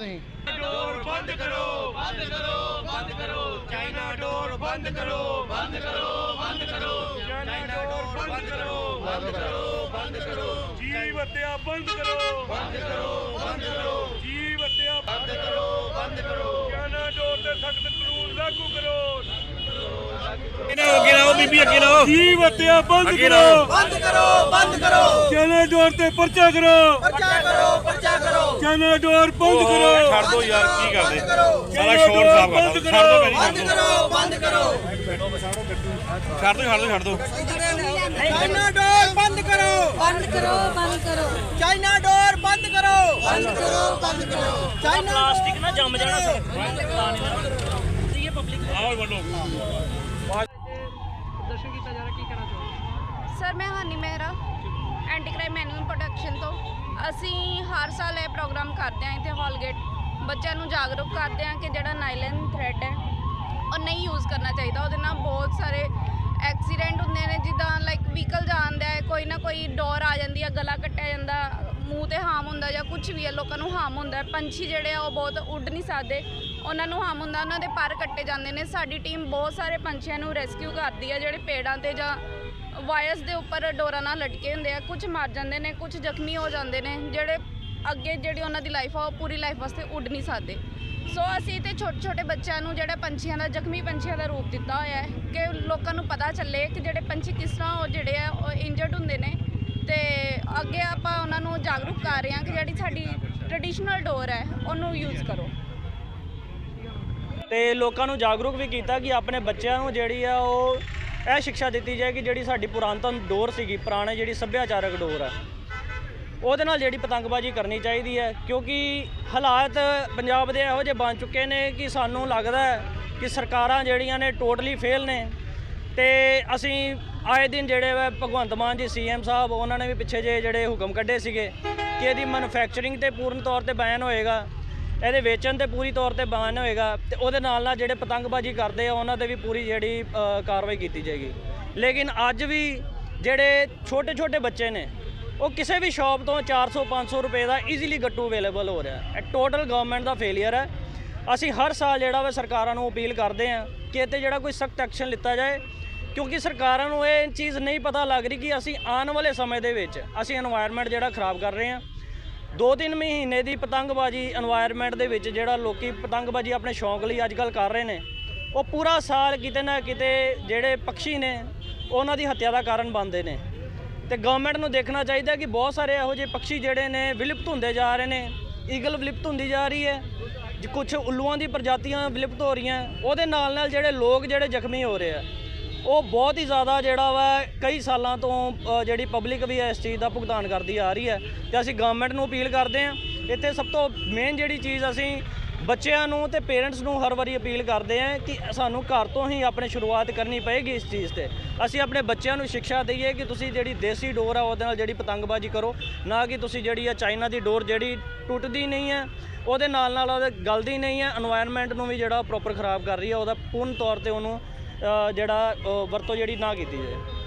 ਤੁਸੀਂ? ਡੋਰ ਬੰਦ ਕਰੋ ਬੰਦ ਕਰੋ ਬੰਦ ਕਰੋ। ਚਾਈਨਾ ਡੋਰ ਬੰਦ ਕਰੋ ਬੰਦ ਕਰੋ ਬੰਦ ਕਰੋ। ਚਾਈਨਾ ਡੋਰ ਬੰਦ ਕਰੋ ਬੰਦ ਕਰੋ ਬੰਦ ਕਰੋ। ਜੀਵ ਹੱਤਿਆ ਬੰਦ ਕਰੋ। ਬੰਦ ਕਰੋ ਬੰਦ ਕਰੋ। ਜੀਵ ਹੱਤਿਆ ਬੰਦ ਕਰੋ। ਬੰਦ ਕਰੋ। ਚਾਈਨਾ ਡੋਰ ਤੇ ਸਖਤ ਕਾਨੂੰਨ ਲਾਗੂ ਕਰੋ। ਅੱਗੇ ਲਾਓ ਬੀਬੀ ਅੱਗੇ ਲਾਓ ਜੀਵ ਹੱਤਿਆ ਬੰਦ ਕਰੋ। ਬੰਦ ਕਰੋ ਬੰਦ ਕਰੋ। ਚਾਈਨਾ ਡੋਰ ਤੇ ਪਰਚਾ ਕਰੋ। ਪਰਚਾ ਕਰੋ ਚਾਈਨਾ ਡੋਰ ਬੰਦ ਕਰੋ। ਛੱਡ ਦੋ ਯਾਰ ਕੀ ਕਰਦੇ? ਕਰੋ। ਸਾਰਾ ਸ਼ੋਰ ਸਾਫ਼ ਕਰ ਦਿਓ ਛੱਡ ਦੋ ਮੇਰੀ ਬੰਦ ਕਰੋ ਬੰਦ ਕਰੋ। ਛੱਡ ਦੋ ਛੱਡ ਦੋ ਛੱਡ ਦੋ। ਚਾਈਨਾ ਡੋਰ ਬੰਦ ਕਰੋ। ਬੰਦ ਕਰੋ ਬੰਦ ਕਰੋ। ਚਾਈਨਾ ਡੋਰ ਬੰਦ ਕਰੋ। ਬੰਦ ਕਰੋ ਬੰਦ ਕਰੋ। ਚਾਈਨਾ ਪਲਾਸਟਿਕ ਨਾ ਜੰਮ ਜਾਣਾ ਸਰ। ਆਓ ਬੋਲੋ ਸਰ ਮੈਂ ਹਾਨੀ ਮਹਿਰਾ। ਅਸੀਂ ਹਰ ਸਾਲ ਇਹ ਪ੍ਰੋਗਰਾਮ ਕਰਦੇ ਹਾਂ ਇੱਥੇ ਹਾਲਗੇਟ ਬੱਚਿਆਂ ਨੂੰ ਜਾਗਰੂਕ ਕਰਦੇ ਹਾਂ ਕਿ ਜਿਹੜਾ ਨਾਈਲਨ ਥ੍ਰੈਡ ਹੈ, ਉਹ ਨਹੀਂ ਯੂਜ਼ ਕਰਨਾ ਚਾਹੀਦਾ। ਉਹਦੇ ਨਾਲ ਬਹੁਤ ਸਾਰੇ ਐਕਸੀਡੈਂਟ ਹੁੰਦੇ ਨੇ, ਜਿੱਦਾਂ ਲਾਈਕ ਵਹੀਕਲ ਜਾਂਦਾ ਹੈ, ਕੋਈ ਨਾ ਕੋਈ ਡੋਰ ਆ ਜਾਂਦੀ ਹੈ ਗਲਾ ਕੱਟਿਆ ਜਾਂਦਾ, ਮੂੰਹ ਤੇ ਹਾਰਮ ਹੁੰਦਾ ਜਾਂ ਕੁਝ ਵੀ ਹੈ, ਲੋਕਾਂ ਨੂੰ ਹਾਰਮ ਹੁੰਦਾ ਪੰਛੀ ਜਿਹੜੇ ਆ, ਉਹ ਬਹੁਤ ਉੱਡ ਨਹੀਂ ਸਕਦੇ। ਉਹਨਾਂ ਨੂੰ ਹਾਰਮ ਹੁੰਦਾ, ਉਹਨਾਂ ਦੇ ਪਰ ਕੱਟੇ ਜਾਂਦੇ ਨੇ। ਸਾਡੀ ਟੀਮ ਬਹੁਤ ਸਾਰੇ ਪੰਛੀਆਂ ਨੂੰ ਰੈਸਕਿਊ ਕਰਦੀ ਹੈ, ਜਿਹੜੇ ਪੇੜਾਂ ਤੇ ਜਾਂ ਵਾਇਰਸ ਦੇ ਉੱਪਰ ਡੋਰਾਂ ਨਾਲ ਲਟਕੇ ਹੁੰਦੇ ਆ ਕੁਝ ਮਰ ਜਾਂਦੇ ਨੇ ਕੁਝ ਜ਼ਖਮੀ ਹੋ ਜਾਂਦੇ ਨੇ, ਜਿਹੜੇ ਅੱਗੇ ਜਿਹੜੀ ਉਹਨਾਂ ਦੀ ਲਾਈਫ ਆ, ਉਹ ਪੂਰੀ ਲਾਈਫ ਵਾਸਤੇ ਉੱਡ ਨਹੀਂ ਸਕਦੇ। ਸੋ ਅਸੀਂ ਤੇ ਛੋਟੇ ਛੋਟੇ ਬੱਚਿਆਂ ਨੂੰ ਜਿਹੜਾ ਪੰਛੀਆਂ ਦਾ, ਜ਼ਖਮੀ ਪੰਛੀਆਂ ਦਾ ਰੂਪ ਦਿੱਤਾ ਹੋਇਆ ਹੈ ਕਿ ਲੋਕਾਂ ਨੂੰ ਪਤਾ ਚੱਲੇ ਕਿ ਜਿਹੜੇ ਪੰਛੀ ਕਿਸ ਤਰ੍ਹਾਂ ਉਹ ਜਿਹੜੇ ਆ, ਉਹ ਇੰਜਰਡ ਹੁੰਦੇ ਨੇ। ਤੇ ਅੱਗੇ ਆਪਾਂ ਉਹਨਾਂ ਨੂੰ ਜਾਗਰੂਕ ਕਰ ਰਹੇ ਹਾਂ ਕਿ ਜਿਹੜੀ ਸਾਡੀ ਟ੍ਰੈਡੀਸ਼ਨਲ ਡੋਰ ਹੈ, ਉਹਨੂੰ ਯੂਜ਼ ਕਰੋ। ਤੇ ਲੋਕਾਂ ਨੂੰ ਜਾਗਰੂਕ ਵੀ ਕੀਤਾ ਕਿ ਆਪਣੇ ਬੱਚਿਆਂ ਨੂੰ ਜਿਹੜੀ ਆ, ਉਹ ਇਹ ਸਿੱਖਿਆ ਦਿੱਤੀ ਜਾਏ ਕਿ ਜਿਹੜੀ ਸਾਡੀ ਪੁਰਾਤਨ ਡੋਰ ਸੀਗੀ, ਪੁਰਾਣੇ ਜਿਹੜੀ ਸੱਭਿਆਚਾਰਕ ਡੋਰ ਆ, ਉਹਦੇ ਨਾਲ ਜਿਹੜੀ ਪਤੰਗਬਾਜ਼ੀ ਕਰਨੀ ਚਾਹੀਦੀ ਹੈ, ਕਿਉਂਕਿ ਹਾਲਾਤ ਪੰਜਾਬ ਦੇ ਇਹੋ ਜਿਹੇ ਬਣ ਚੁੱਕੇ ਨੇ ਕਿ ਸਾਨੂੰ ਲੱਗਦਾ ਕਿ ਸਰਕਾਰਾਂ ਜਿਹੜੀਆਂ ਨੇ ਟੋਟਲੀ ਫੇਲ ਨੇ ਤੇ ਅਸੀਂ ਆਏ ਦਿਨ ਜਿਹੜੇ ਵਾ ਭਗਵੰਤ ਮਾਨ ਜੀ ਸੀਐਮ ਸਾਹਿਬ, ਉਹਨਾਂ ਨੇ ਵੀ ਪਿੱਛੇ ਜੇ ਜਿਹੜੇ ਹੁਕਮ ਕੱਢੇ ਸੀਗੇ ਕਿ ਇਹਦੀ ਮੈਨੂਫੈਕਚਰਿੰਗ ਤੇ ਪੂਰਨ ਤੌਰ ਤੇ ਬੈਨ ਹੋਏਗਾ। ਇਹਦੇ ਵੇਚਣ ਤੇ ਪੂਰੀ ਤੌਰ ਤੇ ਬਾਨ ਹੋਏਗਾ ਤੇ ਉਹਦੇ ਨਾਲ ਨਾਲ ਜਿਹੜੇ ਪਤੰਗਬਾਜ਼ੀ ਕਰਦੇ ਆ, ਉਹਨਾਂ ਤੇ ਵੀ ਪੂਰੀ ਜਿਹੜੀ ਕਾਰਵਾਈ ਕੀਤੀ ਜਾਏਗੀ। ਲੇਕਿਨ ਅੱਜ ਵੀ ਜਿਹੜੇ ਛੋਟੇ ਛੋਟੇ ਬੱਚੇ ਨੇ, ਉਹ ਕਿਸੇ ਵੀ ਸ਼ਾਪ ਤੋਂ 400 500 ਰੁਪਏ ਦਾ ਈਜ਼ੀਲੀ ਗੱਟੂ ਅਵੇਲੇਬਲ ਹੋ ਰਿਹਾ ਹੈ। ਇਹ ਟੋਟਲ ਗਵਰਨਮੈਂਟ ਦਾ ਫੇਲੀਅਰ ਹੈ। ਅਸੀਂ ਹਰ ਸਾਲ ਜਿਹੜਾ ਵਾ ਸਰਕਾਰਾਂ ਨੂੰ ਅਪੀਲ ਕਰਦੇ ਆ ਕਿ ਇਹ ਤੇ ਜਿਹੜਾ ਕੋਈ ਸਖਤ ਐਕਸ਼ਨ ਲਿੱਤਾ ਜਾਏ, ਕਿਉਂਕਿ ਸਰਕਾਰਾਂ ਨੂੰ ਇਹ ਚੀਜ਼ ਨਹੀਂ ਪਤਾ ਲੱਗ ਰਹੀ ਕਿ ਅਸੀਂ ਆਉਣ ਵਾਲੇ ਸਮੇਂ ਦੇ ਵਿੱਚ ਅਸੀਂ এনवायरमेंट ਜਿਹੜਾ ਖਰਾਬ ਕਰ ਰਹੇ ਹਾਂ। ਦੋ ਤਿੰਨ ਮਹੀਨੇ ਦੀ ਪਤੰਗਬਾਜ਼ੀ এনवायरमेंट ਦੇ ਵਿੱਚ ਜਿਹੜਾ ਲੋਕੀ ਪਤੰਗਬਾਜ਼ੀ ਆਪਣੇ ਸ਼ੌਂਕ ਲਈ ਅੱਜ ਅੱਜਕੱਲ ਕਰ ਰਹੇ ਨੇ, ਉਹ ਪੂਰਾ ਸਾਲ ਕਿਤੇ ਨਾ ਕਿਤੇ ਜਿਹੜੇ ਪੰਛੀ ਨੇ, ਉਹਨਾਂ ਦੀ ਹੱਤਿਆ ਦਾ ਕਾਰਨ ਬਣਦੇ ਨੇ। ਤੇ ਗਵਰਨਮੈਂਟ ਨੂੰ ਦੇਖਣਾ ਚਾਹੀਦਾ ਕਿ ਬਹੁਤ ਸਾਰੇ ਇਹੋ ਜਿਹੇ ਪੰਛੀ ਜਿਹੜੇ ਨੇ, ਵਿਲੁਪਤ ਹੁੰਦੇ ਜਾ ਰਹੇ ਨੇ ਈਗਲ ਵਿਲੁਪਤ ਹੁੰਦੀ ਜਾ ਰਹੀ ਹੈ ਕੁਝ ਉੱਲੂਆਂ ਦੀ ਪ੍ਰਜਾਤੀਆਂ ਵਿਲੁਪਤ ਹੋ ਰਹੀਆਂ, ਉਹਦੇ ਨਾਲ ਨਾਲ ਜਿਹੜੇ ਲੋਕ ਜਿਹੜੇ ਜ਼ਖਮੀ ਹੋ ਰਹੇ ਆ ਉਹ ਬਹੁਤ ਹੀ ਜ਼ਿਆਦਾ ਜਿਹੜਾ ਵਾ ਕਈ ਸਾਲਾਂ ਤੋਂ ਜਿਹੜੀ ਪਬਲਿਕ ਵੀ ਇਸ ਚੀਜ਼ ਦਾ ਭੁਗਤਾਨ ਕਰਦੀ ਆ ਰਹੀ ਹੈ ਤੇ ਅਸੀਂ ਗਵਰਨਮੈਂਟ ਨੂੰ ਅਪੀਲ ਕਰਦੇ ਹਾਂ। ਇੱਥੇ ਸਭ ਤੋਂ ਮੇਨ ਜਿਹੜੀ ਚੀਜ਼ ਅਸੀਂ ਬੱਚਿਆਂ ਨੂੰ ਤੇ ਪੇਰੈਂਟਸ ਨੂੰ ਹਰ ਵਾਰੀ ਅਪੀਲ ਕਰਦੇ ਆਂ ਕਿ ਸਾਨੂੰ ਘਰ ਤੋਂ ਹੀ ਆਪਣੇ ਸ਼ੁਰੂਆਤ ਕਰਨੀ ਪਏਗੀ ਇਸ ਚੀਜ਼ ਤੇ। ਅਸੀਂ ਆਪਣੇ ਬੱਚਿਆਂ ਨੂੰ ਸਿੱਖਿਆ ਦਈਏ ਕਿ ਤੁਸੀਂ ਜਿਹੜੀ ਦੇਸੀ ਡੋਰ ਆ ਉਹਦੇ ਨਾਲ ਜਿਹੜੀ ਪਤੰਗਬਾਜ਼ੀ ਕਰੋ, ਨਾ ਕਿ ਤੁਸੀਂ ਜਿਹੜੀ ਆ ਚਾਈਨਾ ਦੀ ਡੋਰ ਜਿਹੜੀ ਟੁੱਟਦੀ ਨਹੀਂ ਹੈ, ਉਹਦੇ ਨਾਲ ਨਾਲ ਉਹਦੇ ਗਲਦੀ ਨਹੀਂ ਹੈ এনवायरमेंट ਨੂੰ ਵੀ ਜਿਹੜਾ ਪ੍ਰੋਪਰ ਖਰਾਬ ਕਰ ਰਹੀ ਹੈ, ਉਹਦਾ ਪੂਰਨ ਤੌਰ ਤੇ ਉਹਨੂੰ ਜਿਹੜਾ ਵਰਤੋਂ ਜਿਹੜੀ ਨਾ ਕੀਤੀ ਜਾਏ।